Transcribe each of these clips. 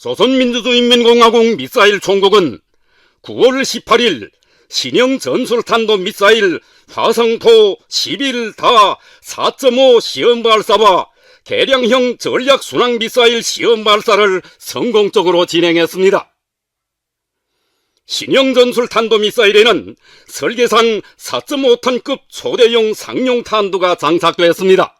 조선민주주의인민공화국 미사일 총국은 9월 18일 신형 전술탄도 미사일 화성포 11 다 4.5 시험 발사와 개량형 전략 순항 미사일 시험 발사를 성공적으로 진행했습니다. 신형 전술 탄도 미사일에는 설계상 4.5톤급 초대형 상용 탄두가 장착됐습니다.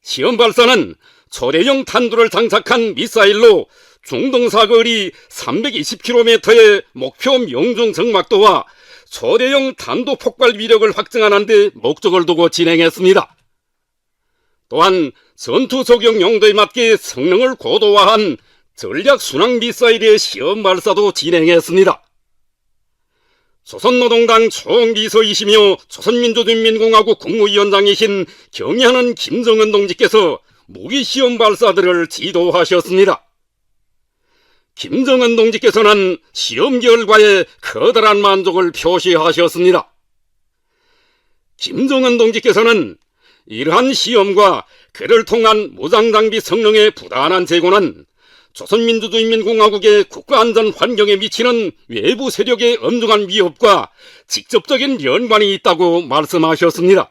시험 발사는 초대형 탄두를 장착한 미사일로 중동 사거리 320km의 목표 명중 정막도와 초대형 탄도 폭발 위력을 확증하는 데 목적을 두고 진행했습니다. 또한 전투 적용 용도에 맞게 성능을 고도화한 전략 순항 미사일의 시험 발사도 진행했습니다. 조선노동당 총비서이시며 조선민주주의인민공화국 국무위원장이신 경애하는 김정은 동지께서 무기 시험 발사들을 지도하셨습니다. 김정은 동지께서는 시험 결과에 커다란 만족을 표시하셨습니다. 김정은 동지께서는 이러한 시험과 그를 통한 무장장비 성능의 부단한 제고는 조선민주주의인민공화국의 국가안전 환경에 미치는 외부 세력의 엄중한 위협과 직접적인 연관이 있다고 말씀하셨습니다.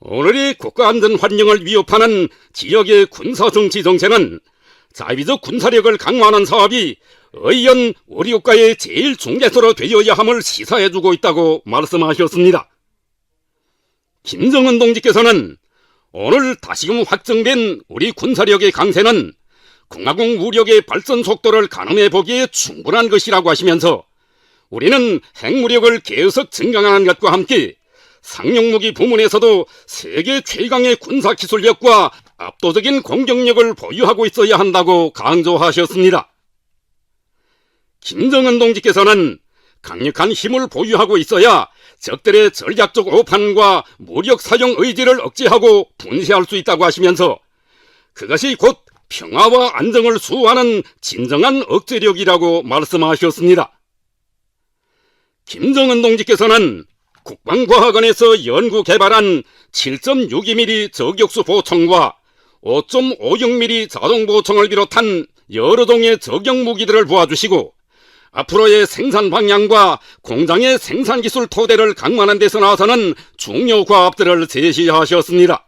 오늘의 국가 안전 환경을 위협하는 지역의 군사 정치 정체는 자위적 군사력을 강화하는 사업이 의연 우리 국가의 제일 중개소로 되어야 함을 시사해주고 있다고 말씀하셨습니다. 김정은 동지께서는 오늘 다시금 확정된 우리 군사력의 강세는 공화국 무력의 발전 속도를 가늠해 보기에 충분한 것이라고 하시면서 우리는 핵무력을 계속 증강하는 것과 함께 상용무기 부문에서도 세계 최강의 군사기술력과 압도적인 공격력을 보유하고 있어야 한다고 강조하셨습니다. 김정은 동지께서는 강력한 힘을 보유하고 있어야 적들의 전략적 오판과 무력 사용 의지를 억제하고 분쇄할 수 있다고 하시면서 그것이 곧 평화와 안정을 수호하는 진정한 억제력이라고 말씀하셨습니다. 김정은 동지께서는 국방과학원에서 연구 개발한 7.62mm 저격수 보총과 5.56mm 자동 보총을 비롯한 여러 종의 저격 무기들을 보아주시고 앞으로의 생산 방향과 공장의 생산 기술 토대를 강화하는 데서 나서는 중요 과업들을 제시하셨습니다.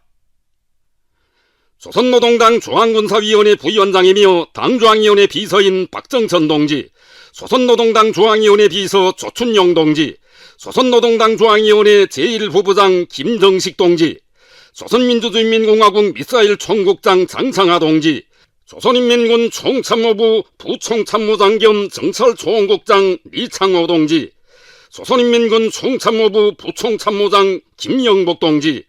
조선노동당 중앙군사위원회 부위원장이며 당중앙위원회 비서인 박정천 동지, 조선노동당 중앙위원회 비서 조춘용 동지, 조선노동당 중앙위원회 제1부부장 김정식 동지, 조선민주주의인민공화국 미사일 총국장 장창하 동지, 조선인민군 총참모부 부총참모장 겸 정찰총국장 리창호 동지, 조선인민군 총참모부 부총참모장 김영복 동지,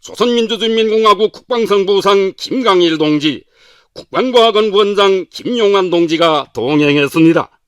조선민주주의인민공화국 국방성부상 김강일 동지, 국방과학원 원장 김용환 동지가 동행했습니다.